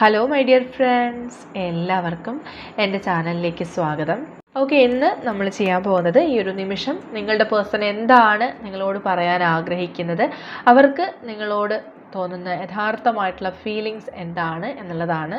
Hello my dear friends എല്ലാവർക്കും എന്റെ ചാനലിലേക്ക് സ്വാഗതം. ഓക്കെ ഇന്ന് നമ്മൾ ചെയ്യാൻ പോകുന്നത് ഈ ഒരു നിമിഷം നിങ്ങളുടെ പേഴ്സൺ എന്താണ് നിങ്ങളോട് പറയാൻ ആഗ്രഹിക്കുന്നത്? അവർക്ക് നിങ്ങളോട് തോന്നുന്ന യഥാർത്ഥമായിട്ടുള്ള ഫീലിങ്സ് എന്താണ് എന്നുള്ളതാണ്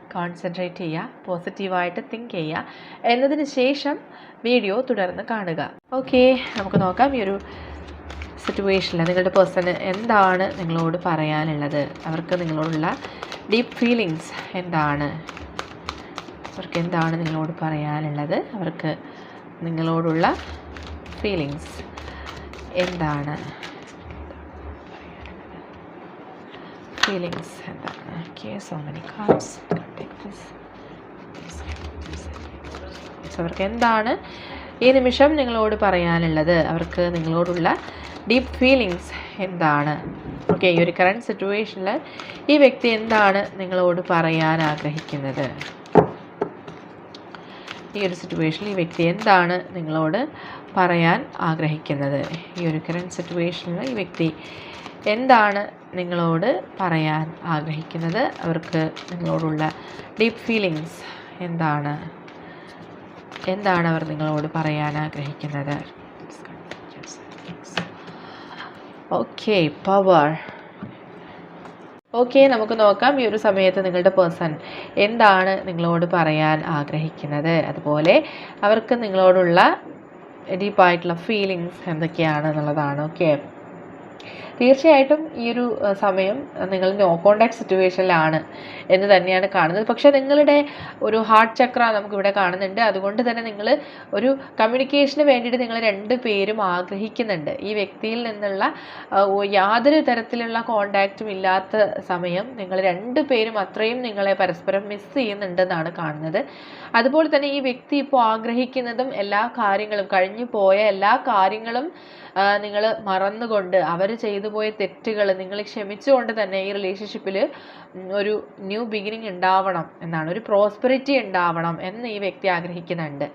കോൺസെൻട്രേറ്റ് ചെയ്യുക പോസിറ്റീവായിട്ട് തിങ്ക് ചെയ്യുക എന്നതിന് ശേഷം വീഡിയോ തുടർന്ന് കാണുക. ഓക്കെ നമുക്ക് നോക്കാം ഈ ഒരു സിറ്റുവേഷനിൽ നിങ്ങളുടെ പേഴ്സണ് എന്താണ് നിങ്ങളോട് പറയാനുള്ളത്? അവർക്ക് നിങ്ങളോടുള്ള ഡീപ്പ് ഫീലിങ്സ് എന്താണ്? അവർക്ക് എന്താണ് നിങ്ങളോട് പറയാനുള്ളത്? അവർക്ക് നിങ്ങളോടുള്ള ഫീലിങ്സ് എന്താണ്? എന്താണ് ഓക്കെ സോ മെനി സോ അവർക്ക് എന്താണ് ഈ നിമിഷം നിങ്ങളോട് പറയാനുള്ളത്? അവർക്ക് നിങ്ങളോടുള്ള ഡീപ്പ് ഫീലിങ്സ് എന്താണ്? ഓക്കെ ഈ ഒരു കറണ്ട് സിറ്റുവേഷനിൽ ഈ വ്യക്തി എന്താണ് നിങ്ങളോട് പറയാൻ ആഗ്രഹിക്കുന്നത്? ഈ ഒരു സിറ്റുവേഷനിൽ ഈ വ്യക്തി എന്താണ് നിങ്ങളോട് പറയാൻ ആഗ്രഹിക്കുന്നത്? ഈ ഒരു കറണ്ട് സിറ്റുവേഷനിൽ ഈ വ്യക്തി എന്താണ് നിങ്ങളോട് പറയാൻ ആഗ്രഹിക്കുന്നത്? അവർക്ക് നിങ്ങളോടുള്ള ഡീപ്പ് ഫീലിങ്സ് എന്താണ്? എന്താണ് അവർ നിങ്ങളോട് പറയാൻ ആഗ്രഹിക്കുന്നത്? ഓക്കെ പവർ ഓക്കെ നമുക്ക് നോക്കാം. ഈ ഒരു സമയത്ത് നിങ്ങളുടെ പേഴ്സൺ എന്താണ് നിങ്ങളോട് പറയാൻ ആഗ്രഹിക്കുന്നത്? അതുപോലെ അവർക്ക് നിങ്ങളോടുള്ള ഡീപ്പായിട്ടുള്ള ഫീലിങ്സ് എന്തൊക്കെയാണ് എന്നുള്ളതാണ്. ഓക്കെ തീർച്ചയായിട്ടും ഈ ഒരു സമയം നിങ്ങൾ നോ കോണ്ടാക്ട് സിറ്റുവേഷനിലാണ് എന്ന് തന്നെയാണ് കാണുന്നത്. പക്ഷേ നിങ്ങളുടെ ഒരു ഹാർട്ട് ചക്ര നമുക്കിവിടെ കാണുന്നുണ്ട്. അതുകൊണ്ട് തന്നെ നിങ്ങൾ ഒരു കമ്മ്യൂണിക്കേഷന് വേണ്ടിയിട്ട് നിങ്ങൾ രണ്ട് പേരും ആഗ്രഹിക്കുന്നുണ്ട്. ഈ വ്യക്തിയിൽ നിന്നുള്ള യാതൊരു തരത്തിലുള്ള കോണ്ടാക്റ്റും ഇല്ലാത്ത സമയം നിങ്ങൾ രണ്ട് പേരും അത്രയും നിങ്ങളെ പരസ്പരം മിസ് ചെയ്യുന്നുണ്ടെന്നാണ് കാണുന്നത്. അതുപോലെ തന്നെ ഈ വ്യക്തി ഇപ്പോൾ ആഗ്രഹിക്കുന്നതും എല്ലാ കാര്യങ്ങളും കഴിഞ്ഞു പോയ എല്ലാ കാര്യങ്ങളും നിങ്ങൾ മറന്നുകൊണ്ട് അവർ ചെയ്തു പോയ തെറ്റുകൾ നിങ്ങൾ ക്ഷമിച്ചുകൊണ്ട് തന്നെ ഈ റിലേഷൻഷിപ്പിൽ ഒരു ന്യൂ ബിഗിനിങ് ഉണ്ടാവണം എന്നാണ്. ഒരു പ്രോസ്പെറിറ്റി ഉണ്ടാവണം എന്ന് ഈ വ്യക്തി ആഗ്രഹിക്കുന്നുണ്ട്.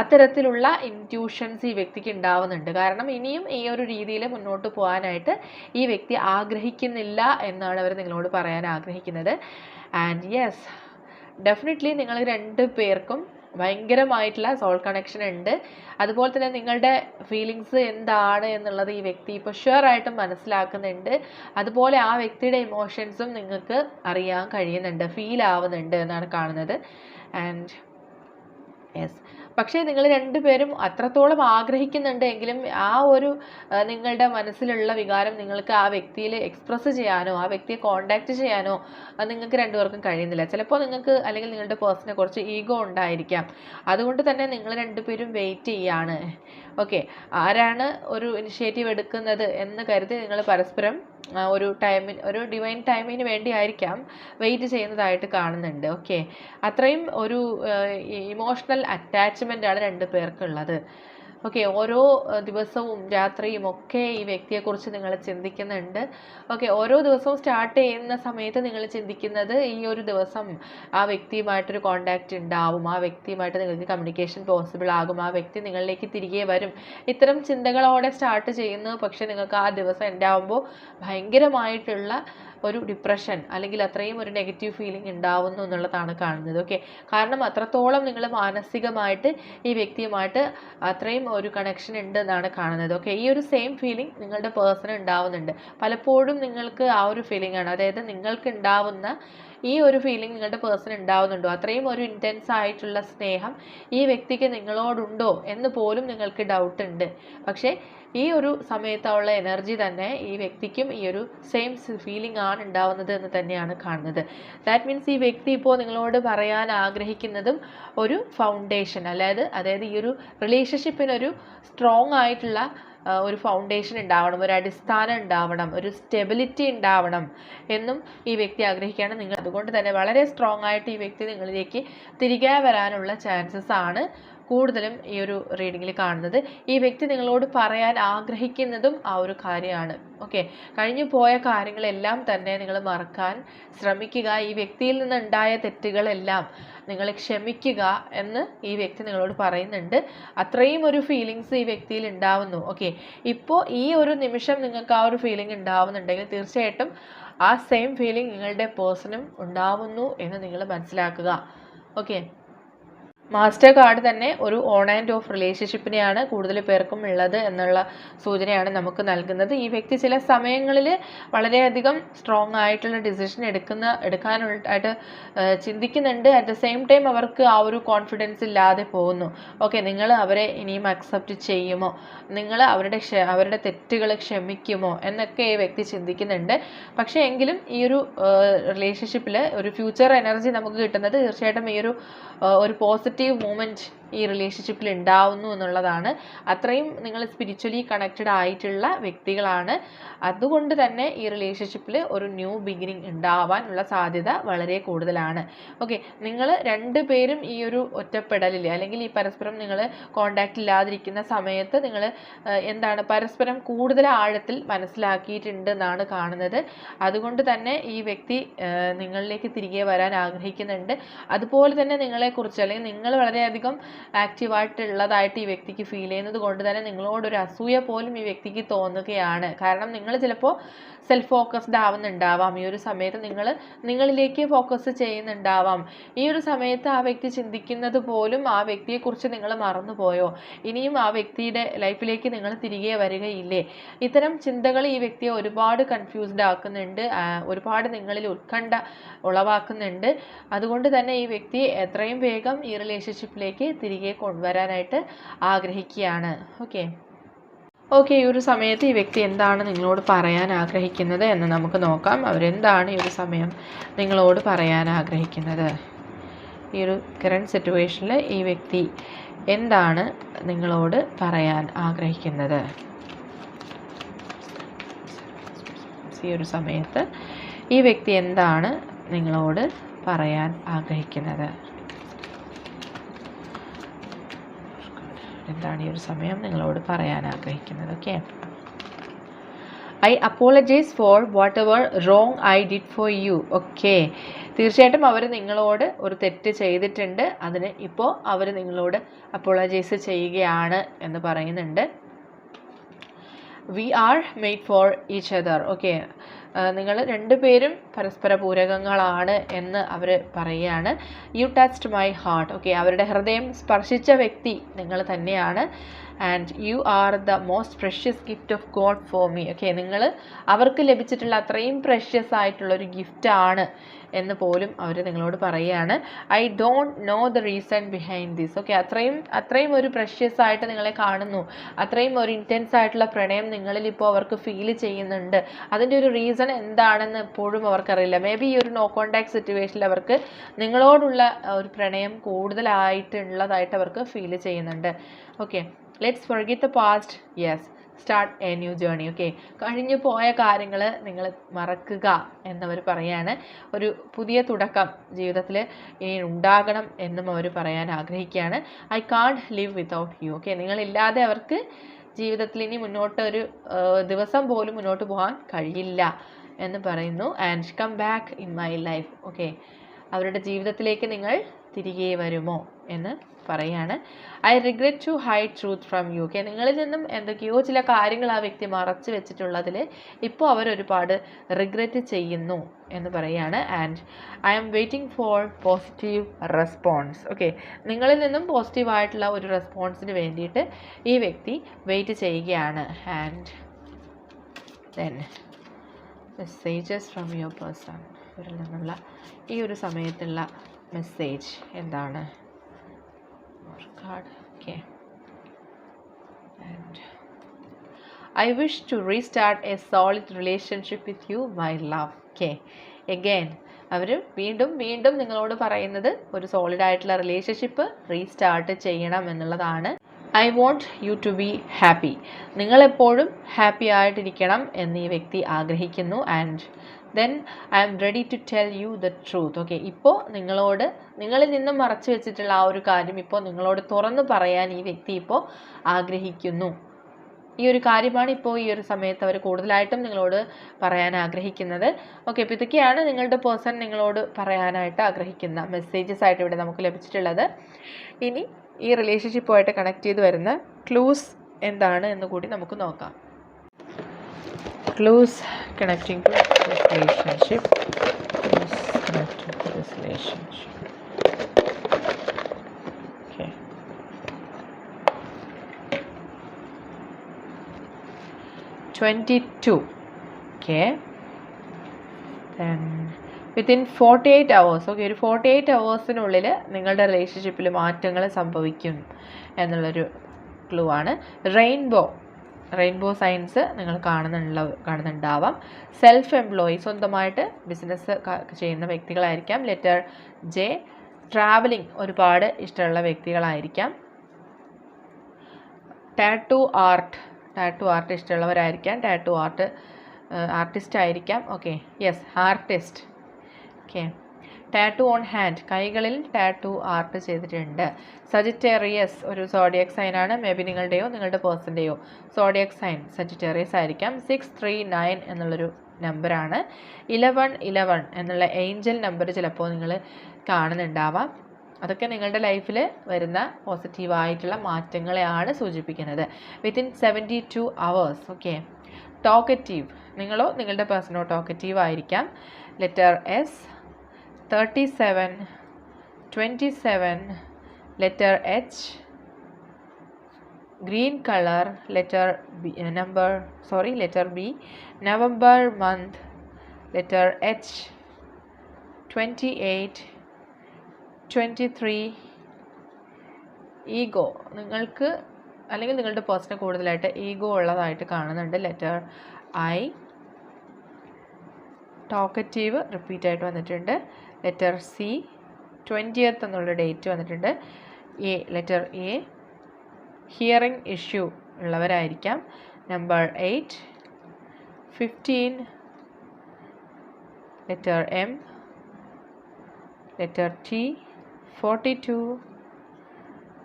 അത്തരത്തിലുള്ള ഇന്റ്യൂഷൻസ് ഈ വ്യക്തിക്ക് ഉണ്ടാവുന്നുണ്ട്. കാരണം ഇനിയും ഈ ഒരു രീതിയിൽ മുന്നോട്ട് പോകാനായിട്ട് ഈ വ്യക്തി ആഗ്രഹിക്കുന്നില്ല എന്നാണ് അവർ നിങ്ങളോട് പറയാൻ ആഗ്രഹിക്കുന്നത്. ആൻഡ് യെസ് ഡെഫിനറ്റ്ലി നിങ്ങൾ രണ്ട് പേർക്കും ഭയങ്കരമായിട്ടുള്ള സോൾ കണക്ഷൻ ഉണ്ട്. അതുപോലെ തന്നെ നിങ്ങളുടെ ഫീലിങ്സ് എന്താണ് എന്നുള്ളത് ഈ വ്യക്തി ഇപ്പോൾ ആയിട്ടും മനസ്സിലാക്കുന്നുണ്ട്. അതുപോലെ ആ വ്യക്തിയുടെ ഇമോഷൻസും നിങ്ങൾക്ക് അറിയാൻ കഴിയുന്നുണ്ട് ഫീൽ ആവുന്നുണ്ട് എന്നാണ് കാണുന്നത്. ആൻഡ് യെസ് പക്ഷേ നിങ്ങൾ രണ്ടുപേരും അത്രത്തോളം ആഗ്രഹിക്കുന്നുണ്ട് എങ്കിലും ആ ഒരു നിങ്ങളുടെ മനസ്സിലുള്ള വികാരം നിങ്ങൾക്ക് ആ വ്യക്തിയിൽ എക്സ്പ്രസ് ചെയ്യാനോ ആ വ്യക്തിയെ കോണ്ടാക്ട് ചെയ്യാനോ നിങ്ങൾക്ക് രണ്ടുപേർക്കും കഴിയുന്നില്ല. ചിലപ്പോൾ നിങ്ങൾക്ക് അല്ലെങ്കിൽ നിങ്ങളുടെ പേഴ്സണെ കുറച്ച് ഈഗോ ഉണ്ടായിരിക്കാം. അതുകൊണ്ട് തന്നെ നിങ്ങൾ രണ്ടുപേരും വെയിറ്റ് ചെയ്യാണ്. ഓക്കെ ആരാണ് ഒരു ഇനിഷ്യേറ്റീവ് എടുക്കുന്നത് എന്ന് കരുതി നിങ്ങൾ പരസ്പരം ഒരു ടൈമിന് ഒരു ഡിവൈൻ ടൈമിന് വേണ്ടി ആയിരിക്കാം വെയിറ്റ് ചെയ്യുന്നതായിട്ട് കാണുന്നുണ്ട്. ഓക്കെ അത്രയും ഒരു ഇമോഷണൽ അറ്റാച്ച്മെന്റ് ആണ് രണ്ട് പേർക്കുള്ളത് ഓക്കെ ഓരോ ദിവസവും രാത്രിയും ഒക്കെ ഈ വ്യക്തിയെക്കുറിച്ച് നിങ്ങൾ ചിന്തിക്കുന്നുണ്ട്. ഓക്കെ ഓരോ ദിവസവും സ്റ്റാർട്ട് ചെയ്യുന്ന സമയത്ത് നിങ്ങൾ ചിന്തിക്കുന്നത് ഈ ഒരു ദിവസം ആ വ്യക്തിയുമായിട്ടൊരു കോണ്ടാക്റ്റ് ഉണ്ടാവും. ആ വ്യക്തിയുമായിട്ട് നിങ്ങൾക്ക് കമ്മ്യൂണിക്കേഷൻ പോസിബിൾ ആകും. ആ വ്യക്തി നിങ്ങളിലേക്ക് തിരികെ വരും. ഇത്തരം ചിന്തകളോടെ സ്റ്റാർട്ട് ചെയ്യുന്നു പക്ഷേ നിങ്ങൾക്ക് ആ ദിവസം ഉണ്ടാവുമ്പോൾ ഭയങ്കരമായിട്ടുള്ള ഒരു ഡിപ്രഷൻ അല്ലെങ്കിൽ അത്രയും ഒരു നെഗറ്റീവ് ഫീലിംഗ് ഉണ്ടാവുന്നു എന്നുള്ളതാണ് കാണുന്നത്. ഓക്കെ കാരണം അത്രത്തോളം നിങ്ങൾ മാനസികമായിട്ട് ഈ വ്യക്തിയുമായിട്ട് അത്രയും ഒരു കണക്ഷൻ ഉണ്ട് എന്നാണ് കാണുന്നത്. ഓക്കെ ഈ ഒരു സെയിം ഫീലിംഗ് നിങ്ങളുടെ പേഴ്സൺ ഉണ്ടാവുന്നുണ്ട്. പലപ്പോഴും നിങ്ങൾക്ക് ആ ഒരു ഫീലിംഗ് ആണ്. അതായത് നിങ്ങൾക്ക് ഉണ്ടാവുന്ന ഈ ഒരു ഫീലിംഗ് നിങ്ങളുടെ പേഴ്സൺ ഉണ്ടാവുന്നുണ്ടോ? അത്രയും ഒരു ഇന്റൻസ് ആയിട്ടുള്ള സ്നേഹം ഈ വ്യക്തിക്ക് നിങ്ങളോടുണ്ടോ എന്ന് പോലും നിങ്ങൾക്ക് ഡൗട്ട് ഉണ്ട്. പക്ഷേ ഈ ഒരു സമയത്തുള്ള എനർജി തന്നെ ഈ വ്യക്തിക്കും ഈ ഒരു സെയിം ഫീലിംഗ് ആണ് ഉണ്ടാവുന്നത് എന്ന് തന്നെയാണ് കാണുന്നത്. ദാറ്റ് മീൻസ് ഈ വ്യക്തി ഇപ്പോൾ നിങ്ങളോട് പറയാൻ ആഗ്രഹിക്കുന്നതും ഒരു ഫൗണ്ടേഷൻ അതായത് അതായത് ഈ ഒരു റിലേഷൻഷിപ്പിനൊരു സ്ട്രോങ് ആയിട്ടുള്ള ഒരു ഫൗണ്ടേഷൻ ഉണ്ടാവണം ഒരു അടിസ്ഥാനം ഉണ്ടാവണം ഒരു സ്റ്റെബിലിറ്റി ഉണ്ടാവണം എന്നും ഈ വ്യക്തി ആഗ്രഹിക്കുകയാണ്. നിങ്ങൾ അതുകൊണ്ട് തന്നെ വളരെ സ്ട്രോങ് ആയിട്ട് ഈ വ്യക്തി നിങ്ങളിലേക്ക് തിരികെ വരാനുള്ള ചാൻസസ് ആണ്. കൂടുതലും ഈ ഒരു റീഡിങ്ങിൽ കാണുന്നത്. ഈ വ്യക്തി നിങ്ങളോട് പറയാൻ ആഗ്രഹിക്കുന്നതും ആ ഒരു കാര്യമാണ്. ഓക്കെ കഴിഞ്ഞു പോയ കാര്യങ്ങളെല്ലാം തന്നെ നിങ്ങൾ മറക്കാൻ ശ്രമിക്കുക. ഈ വ്യക്തിയിൽ നിന്നുണ്ടായ തെറ്റുകളെല്ലാം നിങ്ങൾ ക്ഷമിക്കുക എന്ന് ഈ വ്യക്തി നിങ്ങളോട് പറയുന്നുണ്ട്. അത്രയും ഒരു ഫീലിങ്സ് ഈ വ്യക്തിയിൽ ഉണ്ടാവുന്നു. ഓക്കെ ഇപ്പോൾ ഈ ഒരു നിമിഷം നിങ്ങൾക്ക് ആ ഒരു ഫീലിംഗ് ഉണ്ടാവുന്നുണ്ടെങ്കിൽ തീർച്ചയായിട്ടും ആ സെയിം ഫീലിംഗ് നിങ്ങളുടെ പേഴ്സണും ഉണ്ടാവുന്നു എന്ന് നിങ്ങൾ മനസ്സിലാക്കുക. ഓക്കെ മാസ്റ്റർ കാർഡ് തന്നെ ഒരു ഓൺ ആൻഡ് ഓഫ് റിലേഷൻഷിപ്പിനെയാണ് കൂടുതൽ പേർക്കും ഉള്ളത് എന്നുള്ള സൂചനയാണ് നമുക്ക് നൽകുന്നത്. ഈ വ്യക്തി ചില സമയങ്ങളിൽ വളരെയധികം സ്ട്രോങ് ആയിട്ടുള്ള ഡിസിഷൻ എടുക്കുന്ന എടുക്കാനായിട്ട് ചിന്തിക്കുന്നുണ്ട്. അറ്റ് ദ സെയിം ടൈം അവർക്ക് ആ ഒരു കോൺഫിഡൻസ് ഇല്ലാതെ പോകുന്നു. ഓക്കെ നിങ്ങൾ അവരെ ഇനിയും അക്സെപ്റ്റ് ചെയ്യുമോ? നിങ്ങൾ അവരുടെ അവരുടെ തെറ്റുകൾ ക്ഷമിക്കുമോ? എന്നൊക്കെ ഈ വ്യക്തി ചിന്തിക്കുന്നുണ്ട്. പക്ഷേ എങ്കിലും ഈ ഒരു റിലേഷൻഷിപ്പിൽ ഒരു ഫ്യൂച്ചർ എനർജി നമുക്ക് കിട്ടുന്നത് തീർച്ചയായിട്ടും ഈ ഒരു ഒരു പോസിറ്റീവ് positive moment ഈ റിലേഷൻഷിപ്പിൽ ഉണ്ടാവുന്നു എന്നുള്ളതാണ്. അത്രയും നിങ്ങൾ സ്പിരിച്വലി കണക്റ്റഡ് ആയിട്ടുള്ള വ്യക്തികളാണ്. അതുകൊണ്ട് തന്നെ ഈ റിലേഷൻഷിപ്പിൽ ഒരു ന്യൂ ബിഗിനിങ് ഉണ്ടാവാനുള്ള സാധ്യത വളരെ കൂടുതലാണ്. ഓക്കെ നിങ്ങൾ രണ്ട് പേരും ഈ ഒരു ഒറ്റപ്പെടലിൽ അല്ലെങ്കിൽ ഈ പരസ്പരം നിങ്ങൾ കോണ്ടാക്റ്റ് ഇല്ലാതിരിക്കുന്ന സമയത്ത് നിങ്ങൾ എന്താണ് പരസ്പരം കൂടുതൽ ആഴത്തിൽ മനസ്സിലാക്കിയിട്ടുണ്ട് എന്നാണ് കാണുന്നത്. അതുകൊണ്ട് തന്നെ ഈ വ്യക്തി നിങ്ങളിലേക്ക് തിരികെ വരാൻ ആഗ്രഹിക്കുന്നുണ്ട്. അതുപോലെ തന്നെ നിങ്ങളെക്കുറിച്ച് അല്ലെങ്കിൽ നിങ്ങൾ വളരെയധികം ആക്റ്റീവായിട്ടുള്ളതായിട്ട് ഈ വ്യക്തിക്ക് ഫീൽ ചെയ്യുന്നത് കൊണ്ട് തന്നെ നിങ്ങളോടൊരു അസൂയ പോലും ഈ വ്യക്തിക്ക് തോന്നുകയാണ്. കാരണം നിങ്ങൾ ചിലപ്പോൾ സെൽഫ് ഫോക്കസ്ഡ് ആവുന്നുണ്ടാവാം. ഈ ഒരു സമയത്ത് നിങ്ങൾ നിങ്ങളിലേക്ക് ഫോക്കസ് ചെയ്യുന്നുണ്ടാവാം. ഈ ഒരു സമയത്ത് ആ വ്യക്തി ചിന്തിക്കുന്നത് പോലും ആ വ്യക്തിയെക്കുറിച്ച് നിങ്ങൾ മറന്നുപോയോ? ഇനിയും ആ വ്യക്തിയുടെ ലൈഫിലേക്ക് നിങ്ങൾ തിരികെ വരികയില്ലേ? ഇത്തരം ചിന്തകൾ ഈ വ്യക്തിയെ ഒരുപാട് കൺഫ്യൂസ്ഡ് ആക്കുന്നുണ്ട്. ഒരുപാട് നിങ്ങളിൽ ഉത്കണ്ഠ ഉളവാക്കുന്നുണ്ട്. അതുകൊണ്ട് തന്നെ ഈ വ്യക്തി എത്രയും വേഗം ഈ റിലേഷൻഷിപ്പിലേക്ക് തിരികെ കൊണ്ടുവരാനായിട്ട് ആഗ്രഹിക്കുകയാണ്. ഓക്കെ ഓക്കെ ഈ ഒരു സമയത്ത് ഈ വ്യക്തി എന്താണ് നിങ്ങളോട് പറയാൻ ആഗ്രഹിക്കുന്നത് എന്ന് നമുക്ക് നോക്കാം. അവരെന്താണ് ഈ ഒരു സമയം നിങ്ങളോട് പറയാൻ ആഗ്രഹിക്കുന്നത്? ഈ ഒരു കറണ്ട് സിറ്റുവേഷനിൽ ഈ വ്യക്തി എന്താണ് നിങ്ങളോട് പറയാൻ ആഗ്രഹിക്കുന്നത്? ഈ ഒരു സമയത്ത് ഈ വ്യക്തി എന്താണ് നിങ്ങളോട് പറയാൻ ആഗ്രഹിക്കുന്നത്? എന്താണ് ഈ ഒരു സമയം നിങ്ങളോട് പറയാൻ ആഗ്രഹിക്കുന്നത്? Okay I apologise for whatever wrong I did for you okay തീർച്ചയായിട്ടും അവർ നിങ്ങളോട് ഒരു തെറ്റ് ചെയ്തിട്ടുണ്ട്. അതിന് ഇപ്പോൾ അവർ നിങ്ങളോട് അപ്പോളജൈസ് ചെയ്യുകയാണ് എന്ന് പറയുന്നുണ്ട്. We are made for each other okay നിങ്ങൾ രണ്ടുപേരും പരസ്പര പൂരകങ്ങളാണ് എന്ന് അവർ പറയുകയാണ് you touched my heart okay അവരുടെ ഹൃദയം സ്പർശിച്ച വ്യക്തി നിങ്ങൾ തന്നെയാണ്. And you are the most precious gift of God for me okay നിങ്ങൾ അവർക്ക് ലഭിച്ചിട്ടുള്ള അത്രയും പ്രഷ്യസ് ആയിട്ടുള്ള ഒരു ഗിഫ്റ്റ് ആണ് എന്ന് പോലും അവർ നിങ്ങളോട് പറയുകയാണ് I don't know the reason behind this okay അത്രയും അത്രയും ഒരു പ്രഷ്യസ് ആയിട്ട് നിങ്ങളെ കാണുന്നു. അത്രയും ഒരു ഇന്റൻസ് ആയിട്ടുള്ള പ്രണയം നിങ്ങളിൽ ഇപ്പോൾ അവർക്ക് ഫീൽ ചെയ്യുന്നുണ്ട്. അതിന്റെ ഒരു റീസൺ എന്താണെന്ന് എപ്പോഴും അവർക്കറിയില്ല. മേ ബി ഈ ഒരു നോ കോണ്ടാക്ട് സിറ്റുവേഷനിൽ അവർക്ക് നിങ്ങളോടുള്ള ഒരു പ്രണയം കൂടുതലായിട്ടുള്ളതായിട്ട് അവർക്ക് ഫീൽ ചെയ്യുന്നുണ്ട്. Okay let's forget the past yes start a new journey okay കഴിഞ്ഞു പോയ കാര്യങ്ങൾ നിങ്ങൾ മറക്കുക എന്നവർ പറയാണ്. ഒരു പുതിയ തുടക്കം ജീവിതത്തിൽ ഇനി ഉണ്ടാകണം എന്നും അവർ പറയാൻ ആഗ്രഹിക്കുകയാണ്. I can't live without you okay നിങ്ങളില്ലാതെ അവർക്ക് ജീവിതത്തിൽ ഇനി മുന്നോട്ട് ഒരു ദിവസം പോലും മുന്നോട്ട് പോകാൻ കഴിയില്ല എന്ന് പറയുന്നു. And come back in my life okay അവരുടെ ജീവിതത്തിലേക്ക് നിങ്ങൾ തിരികെ വരുമോ എന്ന് പറയാണ് I regret to hide truth from you okay നിങ്ങളിൽ നിന്നും എന്തൊക്കെയോ ചില കാര്യങ്ങൾ ആ വ്യക്തി മറച്ചു വെച്ചിട്ടുള്ളതിൽ ഇപ്പോൾ അവർ ഒരുപാട് റിഗ്രറ്റ് ചെയ്യുന്നു എന്ന് പറയാണ്. And I am waiting for positive response okay നിങ്ങളിൽ നിന്നും പോസിറ്റീവ് ആയിട്ടുള്ള ഒരു റെസ്പോൺസിന് വേണ്ടിയിട്ട് ഈ വ്യക്തി വെയിറ്റ് ചെയ്യുകയാണ്. And then messages from your person ഇവരിൽ നിന്നുള്ള ഈ ഒരു സമയത്തുള്ള മെസ്സേജ് എന്താണ്? Card okay. And I wish to restart a solid relationship with you my love. Okay. Again അവർ വീണ്ടും വീണ്ടും നിങ്ങളോട് പറയുന്നത് ഒരു സോളിഡ് ആയിട്ടുള്ള റിലേഷൻഷിപ്പ് റീസ്റ്റാർട്ട് ചെയ്യണം എന്നുള്ളതാണ്. I want you to be happy നിങ്ങളെപ്പോഴും happy ആയിട്ടിരിക്കണം എന്ന് ഈ വ്യക്തി ആഗ്രഹിക്കുന്നു. And then I am ready to tell you the truth okay ഇപ്പോൾ നിങ്ങളോട് നിങ്ങളിൽ നിന്നും മറച്ചു വെച്ചിട്ടുള്ള ആ ഒരു കാര്യം ഇപ്പോൾ നിങ്ങളോട് തുറന്നു പറയാൻ ഈ വ്യക്തി ഇപ്പോൾ ആഗ്രഹിക്കുന്നു. ഈ ഒരു കാര്യമാണ് ഇപ്പോൾ ഈ ഒരു സമയത്ത് അവർ കൂടുതലായിട്ടും നിങ്ങളോട് പറയാൻ ആഗ്രഹിക്കുന്നത്. ഓക്കെ അപ്പോൾ ഇതൊക്കെയാണ് നിങ്ങളുടെ പേഴ്സൺ നിങ്ങളോട് പറയാനായിട്ട് ആഗ്രഹിക്കുന്ന മെസ്സേജസ് ആയിട്ട് ഇവിടെ നമുക്ക് ലഭിച്ചിട്ടുള്ളത്. ഇനി ഈ റിലേഷൻഷിപ്പുമായിട്ട് കണക്ട് ചെയ്ത് വരുന്ന ക്ലൂസ് എന്താണ് എന്ന് കൂടി നമുക്ക് നോക്കാം. Clues connecting to this relationship clues connecting to this relationship twenty two okay then within forty eight hours okay ഒരു ഫോർട്ടി എയ്റ്റ് അവേഴ്സിനുള്ളിൽ നിങ്ങളുടെ റിലേഷൻഷിപ്പിൽ മാറ്റങ്ങൾ സംഭവിക്കും എന്നുള്ളൊരു ക്ലൂ ആണ്. റെയിൻബോ റെയിൻബോ സയൻസ് നിങ്ങൾ കാണുന്നുള്ള കാണുന്നുണ്ടാവാം. സെൽഫ് എംപ്ലോയി സ്വന്തമായിട്ട് ബിസിനസ് ചെയ്യുന്ന വ്യക്തികളായിരിക്കാം. ലെറ്റർ ജെ ട്രാവലിംഗ് ഒരുപാട് ഇഷ്ടമുള്ള വ്യക്തികളായിരിക്കാം. ടാറ്റു ആർട്ട് ടാറ്റു ആർട്ട് ഇഷ്ടമുള്ളവരായിരിക്കാം. ടാറ്റു ആർട്ട് ആർട്ടിസ്റ്റ് ആയിരിക്കാം. Okay yes artist okay tattoo on hand കൈകളിൽ ടാറ്റു ആർട്ട് ചെയ്തിട്ടുണ്ട്. സജിറ്റേറിയസ് ഒരു സോഡിയക് സൈനാണ് മേ ബി നിങ്ങളുടെയോ നിങ്ങളുടെ പേഴ്സന്റെയോ സോഡിയക് സൈൻ സജിറ്റേറിയസ് ആയിരിക്കാം. സിക്സ് ത്രീ നയൻ എന്നുള്ളൊരു നമ്പറാണ് ഇലവൺ ഇലവൺ എന്നുള്ള ഏഞ്ചൽ നമ്പർ ചിലപ്പോൾ നിങ്ങൾ കാണുന്നുണ്ടാവാം. അതൊക്കെ നിങ്ങളുടെ ലൈഫിൽ വരുന്ന പോസിറ്റീവായിട്ടുള്ള മാറ്റങ്ങളെയാണ് സൂചിപ്പിക്കുന്നത്. Within seventy two hours okay talkative നിങ്ങളോ നിങ്ങളുടെ പേഴ്സണോ ടോക്കറ്റീവ് ആയിരിക്കാം. Letter S thirty seven twenty seven letter H green colour letter B number sorry letter B November month letter H twenty eight twenty three ego നിങ്ങൾക്ക് അല്ലെങ്കിൽ നിങ്ങളുടെ personal കൂടുതലായിട്ട് ego ഉള്ളതായിട്ട് കാണുന്നുണ്ട് ലെറ്റർ ഐ ടോക്കറ്റീവ് റിപ്പീറ്റ് ആയിട്ട് വന്നിട്ടുണ്ട്. Letter C. Twentieth എന്നുള്ള date വന്നിട്ടുണ്ട്. A letter A hearing issue ഉള്ളവരായിരിക്കാം. Number eight fifteen letter M letter T forty two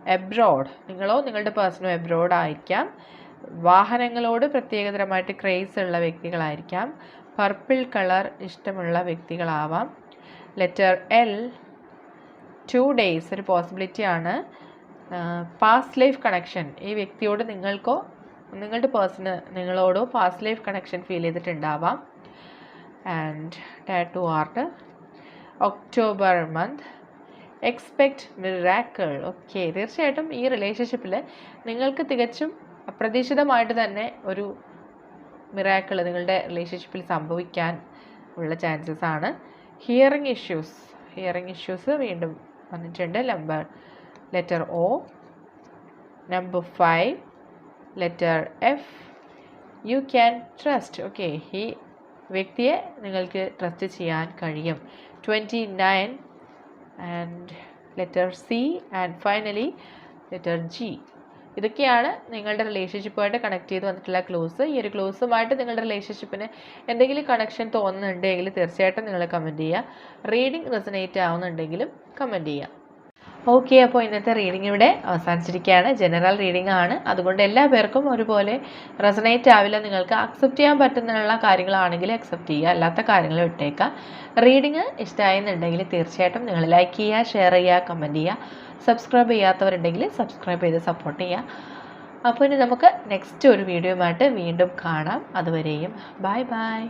abroad നിങ്ങളോ നിങ്ങളുടെ പേഴ്സണോ എബ്രോഡ് ആയിരിക്കാം. വാഹനങ്ങളോട് പ്രത്യേകതരമായിട്ട് ക്രേസ് ഉള്ള വ്യക്തികളായിരിക്കാം. പർപ്പിൾ കളർ ഇഷ്ടമുള്ള വ്യക്തികളാവാം. ലെറ്റർ എൽ ടു ഡേയ്സ് ഒരു പോസിബിലിറ്റി ആണ്. പാസ്റ്റ് ലൈഫ് കണക്ഷൻ ഈ വ്യക്തിയോട് നിങ്ങൾക്കോ നിങ്ങളുടെ പേഴ്സണ് നിങ്ങളോടോ past life connection feel ചെയ്തിട്ടുണ്ടാവാം. And tattoo art October month expect miracle okay തീർച്ചയായിട്ടും ഈ റിലേഷൻഷിപ്പിൽ നിങ്ങൾക്ക് തികച്ചും അപ്രതീക്ഷിതമായിട്ട് തന്നെ ഒരു മിറാക്കിൾ നിങ്ങളുടെ റിലേഷൻഷിപ്പിൽ സംഭവിക്കാൻ ഉള്ള ചാൻസസ് ആണ്. ഹിയറിംഗ് ഇഷ്യൂസ് ഹിയറിംഗ് ഇഷ്യൂസ് വീണ്ടും വന്നിട്ടുണ്ട്. Number letter O number five letter F you can trust okay ഈ വ്യക്തിയെ നിങ്ങൾക്ക് ട്രസ്റ്റ് ചെയ്യാൻ കഴിയും. Twenty nine and letter C and finally letter G ഇതൊക്കെയാണ് നിങ്ങളുടെ റിലേഷൻഷിപ്പുമായിട്ട് കണക്ട് ചെയ്ത് വന്നിട്ടുള്ള ക്ലോസ് ഈ ഒരു ക്ലോസുമായിട്ട് നിങ്ങളുടെ റിലേഷൻഷിപ്പിന് എന്തെങ്കിലും കണക്ഷൻ തോന്നുന്നുണ്ടെങ്കിൽ തീർച്ചയായിട്ടും നിങ്ങൾ കമന്റ് ചെയ്യുക. റീഡിംഗ് റെസനേറ്റ് ആവുന്നുണ്ടെങ്കിലും കമന്റ് ചെയ്യുക. ഓക്കെ അപ്പോൾ ഇന്നത്തെ റീഡിംഗ് ഇവിടെ അവസാനിച്ചിരിക്കുകയാണ്. ജനറൽ റീഡിംഗ് ആണ്. അതുകൊണ്ട് എല്ലാ പേർക്കും ഒരുപോലെ റെസനേറ്റ് ആവില്ല. നിങ്ങൾക്ക് അക്സെപ്റ്റ് ചെയ്യാൻ പറ്റുന്നുള്ള കാര്യങ്ങളാണെങ്കിൽ അക്സെപ്റ്റ് ചെയ്യുക. അല്ലാത്ത കാര്യങ്ങൾ വിട്ടേക്കുക. റീഡിങ് ഇഷ്ടമായെന്നുണ്ടെങ്കിൽ തീർച്ചയായിട്ടും നിങ്ങൾ ലൈക്ക് ചെയ്യുക ഷെയർ ചെയ്യുക കമന്റ് ചെയ്യുക. സബ്സ്ക്രൈബ് ചെയ്യാത്തവരുണ്ടെങ്കിൽ സബ്സ്ക്രൈബ് ചെയ്ത് സപ്പോർട്ട് ചെയ്യുക അപ്പോൾ ഇനി നമുക്ക് നെക്സ്റ്റ് ഒരു വീഡിയോയുമായിട്ട് വീണ്ടും കാണാം. അതുവരെയും ബൈ ബൈ